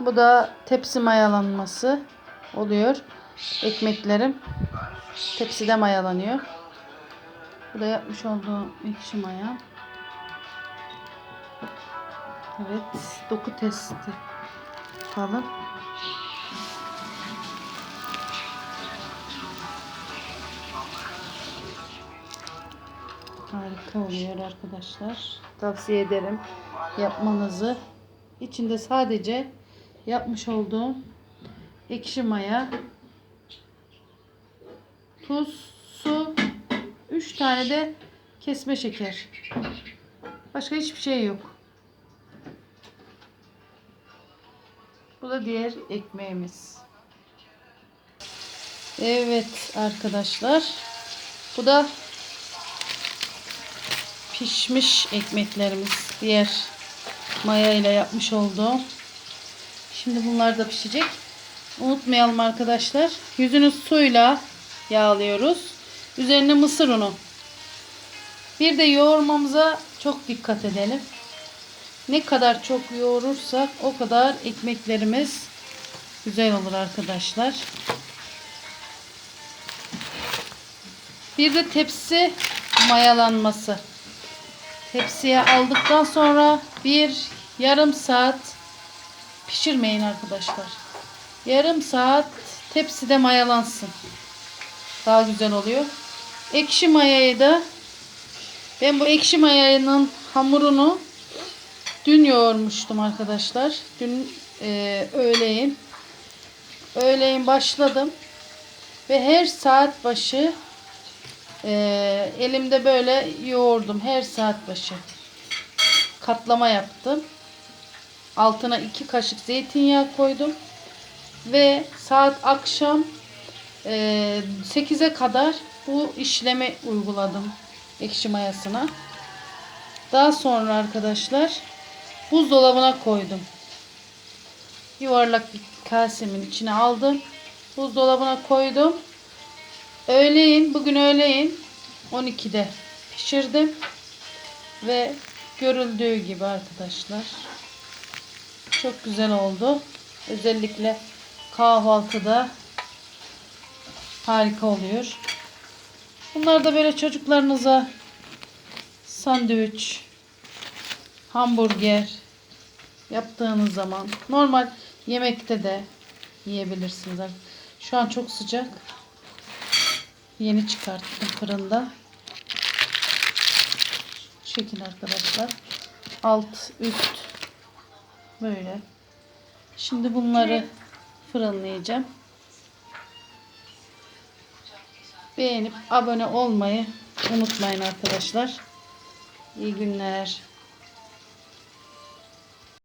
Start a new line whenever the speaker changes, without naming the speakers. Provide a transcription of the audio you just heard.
Bu da tepsi mayalanması oluyor. Ekmeklerim tepside mayalanıyor. Bu da yapmış olduğum ekşi maya. Evet, doku testi yapalım. Harika oluyor arkadaşlar. Tavsiye ederim yapmanızı. İçinde sadece yapmış olduğum ekşi maya, tuz, su, 3 tane de kesme şeker. Başka hiçbir şey yok. Bu da diğer ekmeğimiz. Evet arkadaşlar. Bu da pişmiş ekmeklerimiz. Diğer maya ile yapmış olduğum. Şimdi bunlar da pişecek. Unutmayalım arkadaşlar. Yüzünü suyla yağlıyoruz. Üzerine mısır unu. Bir de yoğurmamıza çok dikkat edelim. Ne kadar çok yoğurursak o kadar ekmeklerimiz güzel olur arkadaşlar. Bir de tepsi mayalanması. Tepsiye aldıktan sonra bir yarım saat pişirmeyin arkadaşlar. Yarım saat tepside mayalansın. Daha güzel oluyor. Ekşi mayayı da ben bu ekşi mayanın hamurunu dün yoğurmuştum arkadaşlar. Dün e, öğleyin. Öğleyin başladım. Ve her saat başı e, elimde böyle yoğurdum. Her saat başı. Katlama yaptım. Altına iki kaşık zeytinyağı koydum. Ve saat akşam e, 8'e kadar bu işlemi uyguladım. Ekşi mayasına. Daha sonra arkadaşlar buzdolabına koydum. Yuvarlak bir kasemin içine aldım. Buzdolabına koydum. Öğleyin, bugün öğleyin 12'de pişirdim. Ve görüldüğü gibi arkadaşlar. Çok güzel oldu. Özellikle kahvaltıda harika oluyor. Bunlar da böyle çocuklarınıza sandviç, hamburger yaptığınız zaman normal yemekte de yiyebilirsiniz. Şu an çok sıcak. Yeni çıkarttım fırında. Şekil arkadaşlar. Alt, üst böyle. Şimdi bunları fırınlayacağım. Beğenip abone olmayı unutmayın arkadaşlar. İyi günler.